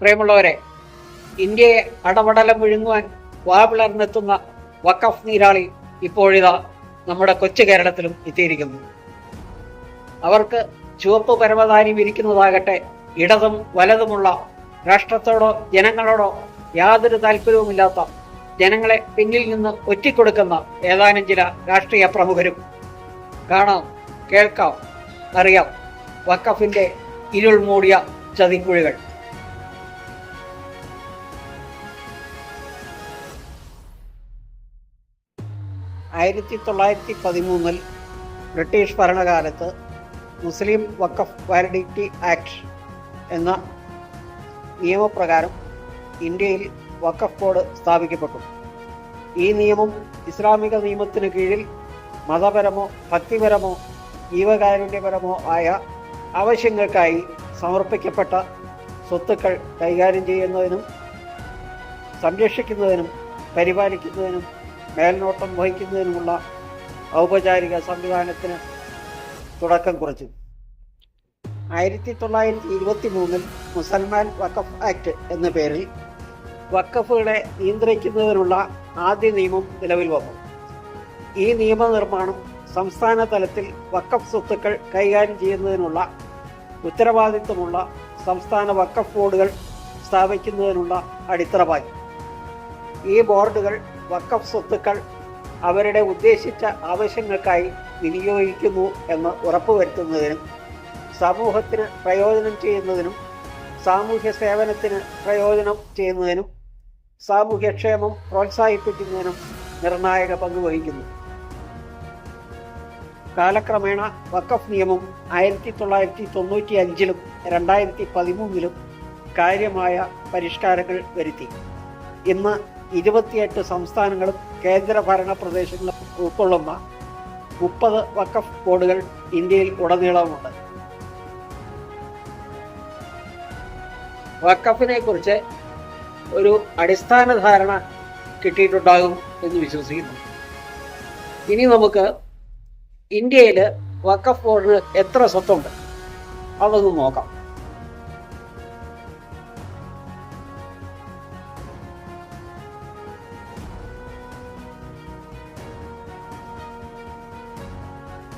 പ്രിയമുള്ളവരെ ഇന്ത്യയെ അടപടലം വിഴുങ്ങുവാൻ വാപിളർന്നെത്തുന്ന വക്കഫ് നീരാളി ഇപ്പോഴിതാ നമ്മുടെ കൊച്ചു കേരളത്തിലും എത്തിയിരിക്കുന്നു. അവർക്ക് ചുവപ്പ് പരമധാനി വിരിക്കുന്നതാകട്ടെ ഇടതും വലതുമുള്ള രാഷ്ട്രത്തോടോ ജനങ്ങളോടോ യാതൊരു താല്പര്യവുമില്ലാത്ത ജനങ്ങളെ പിന്നിൽ നിന്ന് ഒറ്റിക്കൊടുക്കുന്ന ഏതാനും ചില രാഷ്ട്രീയ പ്രമുഖരും. കാണാം കേൾക്കാം അറിയാം വക്കഫിന്റെ ഇരുൾ മൂടിയ ചതിക്കുഴികൾ. ആയിരത്തി തൊള്ളായിരത്തി പതിമൂന്നിൽ ബ്രിട്ടീഷ് ഭരണകാലത്ത് മുസ്ലിം വഖഫ് വാലിഡിറ്റി ആക്ട് എന്ന നിയമപ്രകാരം ഇന്ത്യയിൽ വഖഫ് ബോർഡ് സ്ഥാപിക്കപ്പെട്ടു. ഈ നിയമം ഇസ്ലാമിക നിയമത്തിന് കീഴിൽ മതപരമോ ഭക്തിപരമോ ജീവകാരുണ്യപരമോ ആയ ആവശ്യങ്ങൾക്കായി സമർപ്പിക്കപ്പെട്ട സ്വത്തുക്കൾ കൈകാര്യം ചെയ്യുന്നതിനും സംരക്ഷിക്കുന്നതിനും പരിപാലിക്കുന്നതിനും മേൽനോട്ടം വഹിക്കുന്നതിനുമുള്ള ഔപചാരിക സംവിധാനത്തിന് തുടക്കം കുറിച്ചു. ആയിരത്തി തൊള്ളായിരത്തി ഇരുപത്തി മൂന്നിൽ മുസൽമാൻ വഖഫ് ആക്ട് എന്ന പേരിൽ വഖഫുകളെ നിയന്ത്രിക്കുന്നതിനുള്ള ആദ്യ നിയമം നിലവിൽ വന്നു. ഈ നിയമനിർമ്മാണം സംസ്ഥാന തലത്തിൽ വഖഫ് സ്വത്തുക്കൾ കൈകാര്യം ചെയ്യുന്നതിനുള്ള ഉത്തരവാദിത്വമുള്ള സംസ്ഥാന വഖഫ് ബോർഡുകൾ സ്ഥാപിക്കുന്നതിനുള്ള അടിത്തറവായി ഈ ബോർഡുകൾ വഖഫ് സ്വത്തുക്കൾ അവരുടെ ഉദ്ദേശിച്ച ആവശ്യങ്ങൾക്കായി വിനിയോഗിക്കുന്നു എന്ന് ഉറപ്പുവരുത്തുന്നതിനും സമൂഹത്തിന് പ്രയോജനം ചെയ്യുന്നതിനും സാമൂഹ്യ സേവനത്തിന് പ്രയോജനം ചെയ്യുന്നതിനും സാമൂഹ്യക്ഷേമം പ്രോത്സാഹിപ്പിക്കുന്നതിനും നിർണായക പങ്ക് വഹിക്കുന്നു. കാലക്രമേണ വക്കഫ് നിയമം ആയിരത്തി തൊള്ളായിരത്തി തൊണ്ണൂറ്റി അഞ്ചിലും രണ്ടായിരത്തി പതിമൂന്നിലും കാര്യമായ പരിഷ്കാരങ്ങൾ വരുത്തി. ഇന്ന് ഇരുപത്തിയെട്ട് സംസ്ഥാനങ്ങളും കേന്ദ്രഭരണ പ്രദേശങ്ങളും ഉൾക്കൊള്ളുന്ന മുപ്പത് വക്കഫ് ബോർഡുകൾ ഇന്ത്യയിൽ ഉടനീളമുണ്ട്. വക്കഫിനെ കുറിച്ച് ഒരു അടിസ്ഥാന ധാരണ കിട്ടിയിട്ടുണ്ടാകും എന്ന് വിശ്വസിക്കുന്നു. ഇനി നമുക്ക് ഇന്ത്യയിൽ വക്കഫ് ബോർഡിന് എത്ര സ്വത്തുണ്ട്? അതൊന്ന് നോക്കാം.